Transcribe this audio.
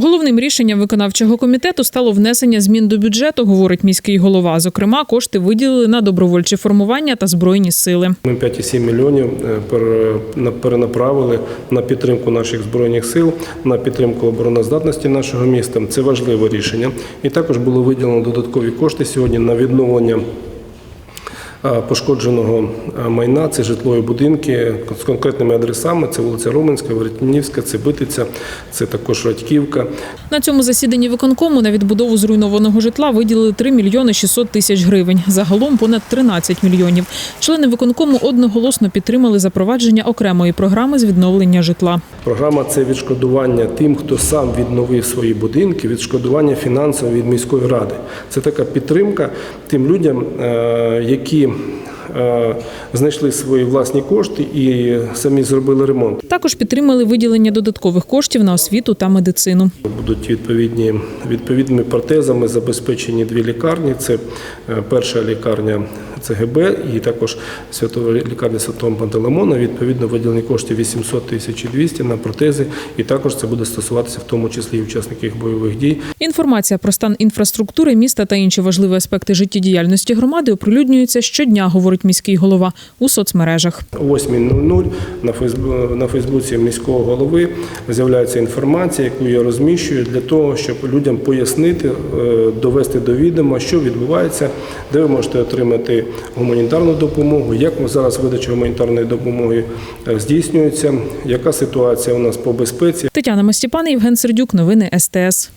Головним рішенням виконавчого комітету стало внесення змін до бюджету, говорить міський голова. Зокрема, кошти виділили на добровольчі формування та збройні сили. Ми 5,7 мільйонів е, пере- на- перенаправили на підтримку наших збройних сил, на підтримку обороноздатності нашого міста. Це важливе рішення. І також було виділено додаткові кошти сьогодні на відновлення. Е, Пошкодженого е, майна це житлові будинки з конкретними адресами. Це вулиця Роменська, Веретнівська, це Битиця, це також Радьківка. На цьому засіданні виконкому на відбудову зруйнованого житла виділили 3 мільйони 600 тисяч гривень. Загалом понад 13 мільйонів. Члени виконкому одноголосно підтримали запровадження окремої програми з відновлення житла. Програма це відшкодування тим, хто сам відновив свої будинки, відшкодування фінансово від міської ради. Це така підтримка тим людям, е, які знайшли свої власні кошти і самі зробили ремонт. Також підтримали виділення додаткових коштів на освіту та медицину. Будуть відповідні відповідними протезами забезпечені дві лікарні. Це е, перша лікарня ЦГБ і також святова лікарня Святого Пантелеймона. Відповідно, виділені кошти 800 тисяч і 200 на протези. І також це буде стосуватися в тому числі і учасників бойових дій. Інформація про стан інфраструктури міста та інші важливі аспекти життєдіяльності громади оприлюднюється щодня, говорить міський голова у соцмережах. О 8.00 на на Фейсбуці міського голови з'являється інформація, яку я розміщую для того, щоб людям пояснити, е, довести до відома, що відбувається, де ви можете отримати гуманітарну допомогу, як зараз видача гуманітарної допомоги е, здійснюється, яка ситуація у нас по безпеці. Тетяна Мостіпан, Євген Сердюк. Новини СТС.